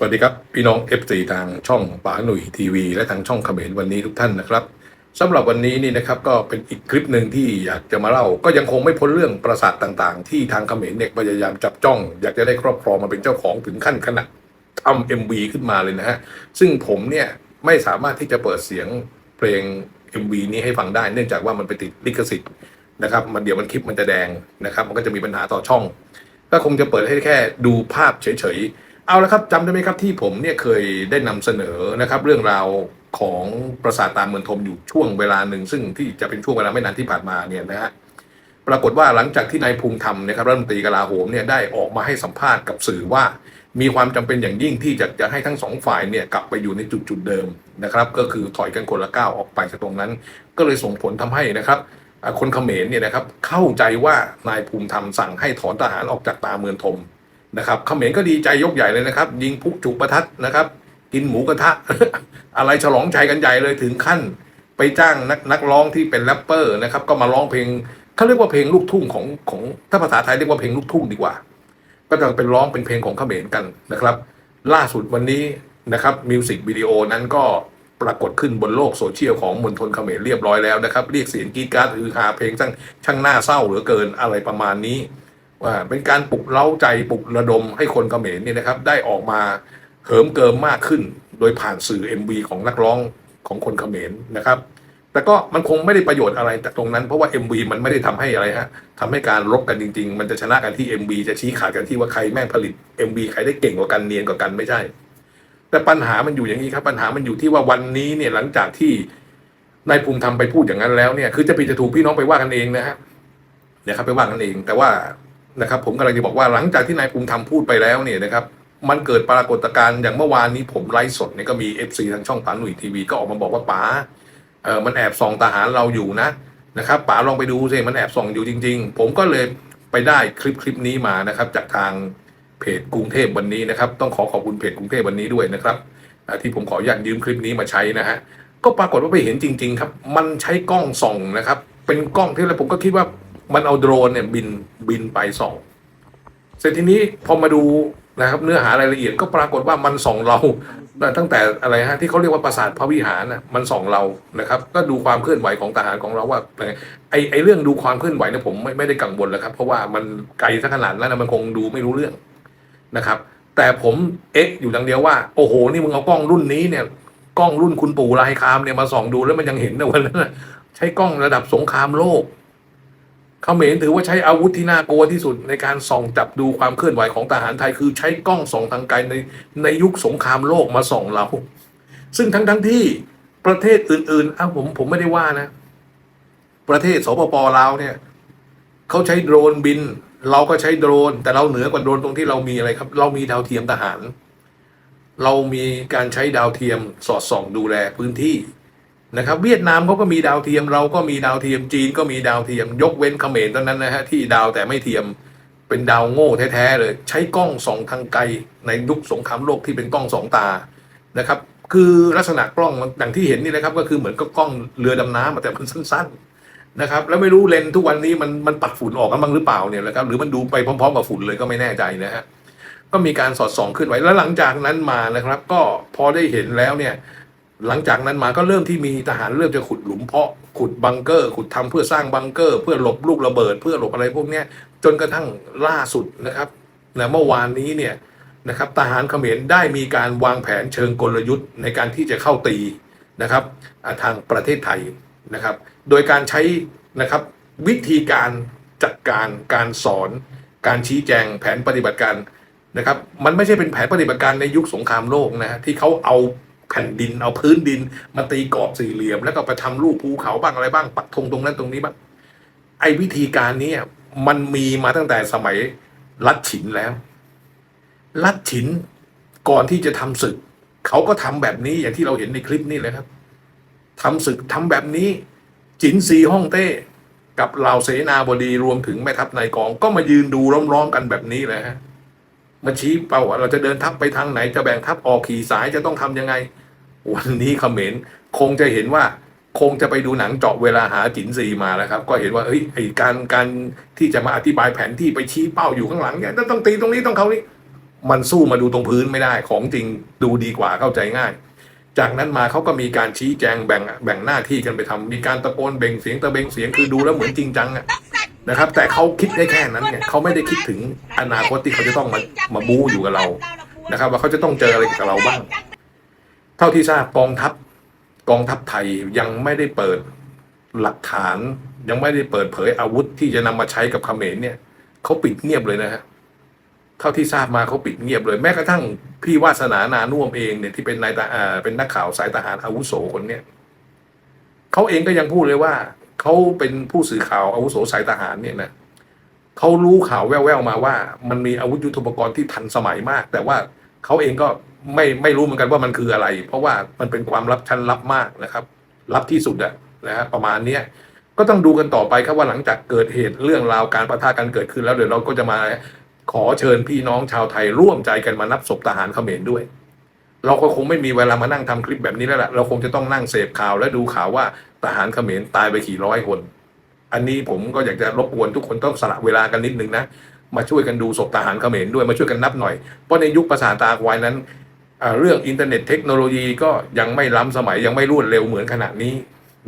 สวัสดีครับ พี่น้อง F4 ทางช่องป๋าหนุ่ยทีวีและทางช่องเขมรวันนี้ทุกท่านนะครับสำหรับวันนี้นี่นะครับก็เป็นอีกคลิปหนึ่งที่อยากจะมาเล่า ก็ยังคงไม่พ้นเรื่องปราสาทต่างๆ ที่ทางเขมรเนี่ยพยายามจับจ้อง อยากจะได้ครอบครองมาเป็นเจ้าของถึงขั้นขนาดทำเอ็มวีขึ้นมาเลยนะฮะซึ่งผมเนี่ยไม่สามารถที่จะเปิดเสียงเพลง MV นี้ให้ฟังได้ เนื่องจากว่ามันไปติดลิขสิทธิ์นะครับมันเดี๋ยวมันคลิปมันจะแดงนะครับ มันก็จะมีปัญหาต่อช่อง ก็คงจะเปิดให้แค่ดูภาพเฉยๆ เอาละครับจำได้ไหมครับที่ผมเนี่ยเคยได้นำเสนอนะครับ เรื่องราวของปราสาทตามเมืองทมอยู่ช่วงเวลาหนึ่ง ซึ่งที่จะเป็นช่วงเวลาไม่นานที่ผ่านมาเนี่ยนะฮะปรากฏว่าหลังจากที่นายภูมิธรรมนะครับรัฐมนตรีกลาโหมเนี่ยได้ออกมาให้สัมภาษณ์กับสื่อว่า มีความจำเป็นอย่างยิ่งที่จะจะให้ทั้งสองฝ่ายเนี่ยกลับไปอยู่ในจุดจุดเดิมนะครับ ก็คือถอยกันคนละก้าวออกไปจากตรงนั้น ก็เลยส่งผลทำให้นะครับคนเขมรเนี่ยนะครับเข้าใจว่านายภูมิธรรมสั่งให้ถอนทหารออกจากตาเมืองทม นะครับเขมรก็ดีใจยกใหญ่เลยนะครับ ยิงพุกจุประทัดนะครับ กินหมูกระทะ อะไรฉลองใจกันใหญ่เลยถึงขั้น ไปจ้างนักนักร้องที่เป็นแรปเปอร์นะครับ ก็มาร้องเพลงเขาเรียกว่าเพลงลูกทุ่งของของถ้าภาษาไทยเรียกว่าเพลงลูกทุ่งดีกว่า ก็จะเป็นร้องเป็นเพลงของเขมรกันนะครับ ล่าสุดวันนี้นะครับมิวสิกวิดีโอนั้นก็ปรากฏขึ้นบนโลกโซเชียลของมณฑลเขมรเรียบร้อยแล้วนะครับ เรียกเสียงกรีดกราร์ดฮือฮาเพลงช่างช่างหน้าเศร้าเหลือเกินอะไรประมาณนี้ เป็นการปลุกเร้าใจปลุกระดมให้คนเขมรเนี่ยนะครับ ได้ออกมาเหิมเกิมมากขึ้น โดยผ่านสื่อ MV ของนักร้องของคนเขมรนะครับ แต่ก็มันคงไม่ได้ประโยชน์อะไรจากตรงนั้นเพราะว่า MV มันไม่ได้ทำให้อะไรฮะทำให้การรบกันจริง ๆ มันจะชนะกันที่ MV จะชี้ขาดกันที่ว่าใครแม่งผลิต MV ใครได้เก่งกว่ากันเนียนกว่ากันไม่ใช่ แต่ปัญหามันอยู่อย่างนี้ครับ ปัญหามันอยู่ที่ว่าวันนี้เนี่ยหลังจากที่นายภูมิธรรมไปพูดอย่างนั้นแล้วเนี่ย คือจะผิดจะถูกพี่น้องไปว่ากันเองนะฮะนะครับไปว่ากันเอง แต่ว่า นะครับผมกำลังจะบอกว่าหลังจากที่นายภูมิธรรมพูดไปแล้วเนี่ยนะครับมันเกิดปรากฏการณ์อย่างเมื่อวานนี้ผมไลฟ์สดเนี่ยก็มี FC ทางช่องปาหนุ่ยทีวีก็ออกมาบอกว่าป๋าเออมันแอบส่องทหารเราอยู่นะนะครับป๋าลองไปดูสิมันแอบส่องอยู่จริง ๆ ผมก็เลยไปได้คลิปคลิปนี้มานะครับ จากทางเพจกรุงเทพวันนี้นะครับต้องขอขอบคุณเพจกรุงเทพวันนี้ด้วยนะครับที่ผมขออนุญาตยืมคลิปนี้มาใช้นะฮะก็ปรากฏว่าไปเห็นจริง ๆ ครับ มันใช้กล้องส่องนะครับ เป็นกล้องที่แล้วผมก็คิดว่า มันเอาโดรนเนี่ยบินบินไปส่อง เสร็จทีนี้พอมาดูนะครับเนื้อหารายละเอียดก็ปรากฏว่ามันส่องเราตั้งแต่อะไรฮะที่เขาเรียกว่าปราสาทพระวิหารน่ะมันส่องเรานะครับ ก็ดูความเคลื่อนไหวของทหารของเราว่าไอไอเรื่องดูความเคลื่อนไหวเนี่ยผมไม่ไม่ได้กังวลแล้วครับ เพราะว่ามันไกลสักขนาดนั้นนะมันคงดูไม่รู้เรื่องนะครับ แต่ผมเอ๊ะอยู่ดังเดียวว่าโอ้โหนี่มึงเอากล้องรุ่นนี้เนี่ยกล้องรุ่นคุณปู่ลายคามเนี่ยมาส่องดูแล้วมันยังเห็นนะวันนั้นใช้กล้องระดับสงครามโลก เขมรถือว่าใช้อาวุธที่น่ากลัวที่สุดในการส่องจับดูความเคลื่อนไหวของทหารไทย คือใช้กล้องส่องทางไกลในในยุคสงครามโลกมาส่องเรา ซึ่งทั้งทั้งที่ประเทศอื่นๆอ้าวผมผมไม่ได้ว่านะ ประเทศสปปลาวเนี่ยเขาใช้โดรนบิน เราก็ใช้โดรน แต่เราเหนือกว่าโดรนตรงที่เรามีอะไรครับ เรามีดาวเทียมทหาร เรามีการใช้ดาวเทียมสอดส่องดูแลพื้นที่ นะครับเวียดนามเขาก็มีดาวเทียมเราก็มีดาวเทียมจีนก็มีดาวเทียม ยกเว้นเขมรตอนนั้นนะฮะที่ดาวแต่ไม่เทียมเป็นดาวโง่แท้ๆเลย ใช้กล้องส่องทางไกลในยุคสงครามโลกที่เป็นกล้องสองตานะครับคือลักษณะกล้องมันอย่างที่เห็นนี่นะครับก็คือเหมือนกับกล้องเรือดำน้ำแต่มันสั้นๆนะครับแล้วไม่รู้เลนทุกวันนี้มันมันปัดฝุ่นออกกันบ้างหรือเปล่าเนี่ยนะครับหรือมันดูไปพร้อมๆกับฝุ่นเลยก็ไม่แน่ใจนะฮะก็มีการสอดส่องขึ้นไว้แล้วหลังจากนั้นมานะครับ ก็พอได้เห็นแล้วเนี่ย หลังจากนั้นมาก็เริ่มที่มีทหารเริ่มจะขุดหลุมเพาะขุดบังเกอร์ ขุดทำเพื่อสร้างบังเกอร์ เพื่อหลบลูกระเบิด เพื่อหลบอะไรพวกนี้จนกระทั่งล่าสุดนะครับนะเมื่อวานนี้เนี่ยนะครับทหารเขมรได้มีการวางแผนเชิงกลยุทธ์ในการที่จะเข้าตีนะครับทางประเทศไทยนะครับ โดยการใช้นะครับวิธีการจัดการการสอน การชี้แจงแผนปฏิบัติการนะครับ มันไม่ใช่เป็นแผนปฏิบัติการในยุคสงครามโลกนะฮะที่เขาเอา แผ่นดินเอาพื้นดิน มาตีกรอบสี่เหลี่ยม แล้วก็ไปทำรูปภูเขาบ้างอะไรบ้าง ปักธงตรงนั้นตรงนี้บ้างไอ้วิธีการนี้มันมีมาตั้งแต่สมัยรัชฉินแล้ว รัชฉินก่อนที่จะทำศึก เขาก็ทำแบบนี้อย่างที่เราเห็นในคลิปนี้เลยครับทำศึกทำแบบนี้ จินซีฮ่องเต้กับเหล่าเสนาบดีรวมถึงแม่ทัพนายกองก็มายืนดูล้อมๆกันแบบนี้เลยฮะ มาชี้เป้าเราจะเดินทัพไปทางไหนจะแบ่งทัพออกขี่สายจะต้องทำยังไง วันนี้เขมรคงจะเห็นว่าคงจะไปดูหนังเจาะเวลาหาจินซีมาแล้วครับ ก็เห็นว่าเอ้ยไอการการที่จะมาอธิบายแผนที่ไปชี้เป้าอยู่ข้างหลังเนี่ยต้องตีตรงนี้ต้องเขานี่มันสู้มาดูตรงพื้นไม่ได้ของจริงดูดีกว่าเข้าใจง่าย จากนั้นมาเขาก็มีการชี้แจงแบ่งแบ่งหน้าที่กันไปทำมีการตะโกนเบ่งเสียงตะเบงเสียงคือดูแล้วเหมือนจริงจังอะ นะครับ แต่เขาคิดได้แค่นั้นไงเขาไม่ได้คิดถึงอนาคตที่เขาจะต้องมามาบู๊อยู่กับเรานะครับ ว่าเขาจะต้องเจออะไรกับเราบ้าง เท่าที่ทราบกองทัพกองทัพไทยยังไม่ได้เปิดหลักฐาน ยังไม่ได้เปิดเผยอาวุธที่จะนำมาใช้กับเขมรเนี่ยเขาปิดเงียบเลยนะฮะเท่าที่ทราบมาเขาปิดเงียบเลยแม้กระทั่งพี่วาสนานานุ่มเองเนี่ยที่เป็นนายทหาเป็นนักข่าวสายทหารอาวุโสคนเนี่ยเขาเองก็ยังพูดเลยว่า เขาเป็นผู้สื่อข่าวอาวุโสสายทหารเนี่ยนะเขารู้ข่าวแว่วๆมาว่า มันมีอาวุธยุทโธปกรณ์ที่ทันสมัยมาก แต่ว่าเขาเองก็ไม่ไม่รู้เหมือนกันว่ามันคืออะไร เพราะว่ามันเป็นความลับชั้นลับมากนะครับ ลับที่สุดอะนะฮะประมาณเนี้ยก็ต้องดูกันต่อไปครับว่าหลังจากเกิดเหตุเรื่องราวการประทะกันเกิดขึ้นแล้วเดี๋ยวเราก็จะมาขอเชิญพี่น้องชาวไทยร่วมใจกันมานับศพทหารเขมรด้วย เราก็คงไม่มีเวลามานั่งทำคลิปแบบนี้แล้วล่ะเราคงจะต้องนั่งเสพข่าวและดูข่าวว่า ทหารเขมรตายไปกี่ร้อยคน อันนี้ผมก็อยากจะรบกวนทุกคนต้องสละเวลากันนิดนึงนะ มาช่วยกันดูศพทหารเขมรด้วยมาช่วยกันนับหน่อย เพราะในยุคประสาตาควายนั้น เรื่องอินเทอร์เน็ตเทคโนโลยีก็ยังไม่ล้ำสมัยยังไม่รวดเร็วเหมือนขณะนี้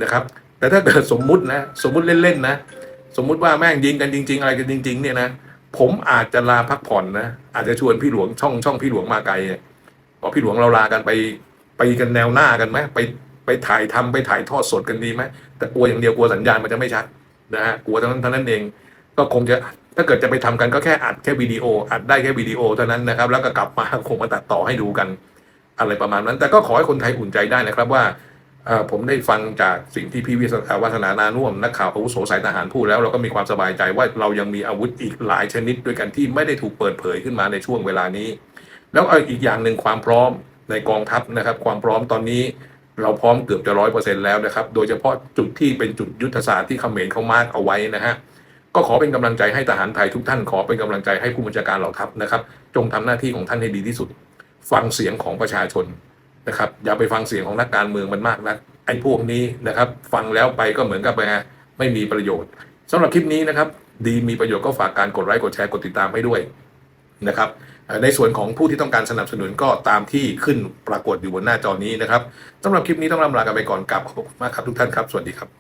นะครับ แต่ถ้าเกิดสมมุตินะสมมุติเล่นๆนะ สมมุติว่าแม่งยิงกันจริง ๆ อะไรกันจริง ๆ เนี่ยนะผมอาจจะลาพักผ่อนนะอาจจะชวนพี่หลวงช่องช่องพี่หลวงมาไกลบอกพี่หลวงเราลากันไปไปกันแนวหน้ากันไหมไป ไปถ่ายทำไปถ่ายทอดสดกันดีไหมแต่กลัวอย่างเดียวกลัวสัญญาณมันจะไม่ชัดนะฮะกลัวเท่านั้นเท่านั้นเอง ก็คงจะถ้าเกิดจะไปทำกันก็แค่อัดแค่วิดีโอ อัดได้แค่วิดีโอเท่านั้นนะครับ แล้วก็กลับมาคงมาตัดต่อให้ดูกัน อะไรประมาณนั้น แต่ก็ขอให้คนไทยอุ่นใจได้นะครับว่าผมได้ฟังจากสิ่งที่พี่วิศวัฒนานานุ่วมนักข่าวอาวุโสสายทหารพูดแล้วเราก็มีความสบายใจว่าเรายังมีอาวุธอีกหลายชนิดด้วยกันที่ไม่ได้ถูกเปิดเผยขึ้นมาในช่วงเวลานี้ แล้วอาอีกอย่างหนึ่งความพร้อมในกองทัพนะครับ ความพร้อมตอนนี้ เราพร้อมเกือบจะร้อยเปอร์เซ็นต์แล้วนะครับ โดยเฉพาะจุดที่เป็นจุดยุทธศาสตร์ที่เขมรเขามาร์กเอาไว้นะฮะ ก็ขอเป็นกำลังใจให้ทหารไทยทุกท่าน ขอเป็นกำลังใจให้ผู้บัญชาการเหล่าทัพนะครับ จงทำหน้าที่ของท่านให้ดีที่สุด ฟังเสียงของประชาชนนะครับ อย่าไปฟังเสียงของนักการเมืองมันมากนักไอ้พวกนี้นะครับ ฟังแล้วไปก็เหมือนกับไปไม่มีประโยชน์สำหรับคลิปนี้นะครับ ดีมีประโยชน์ก็ฝากการกดไลค์กดแชร์กดติดตามให้ด้วยนะครับ ในส่วนของผู้ที่ต้องการสนับสนุนก็ตามที่ขึ้นปรากฏอยู่บนหน้าจอนี้นะครับสำหรับคลิปนี้ต้องลำลากันไปก่อนกลับขอบคุณมากครับทุกท่านครับ สวัสดีครับ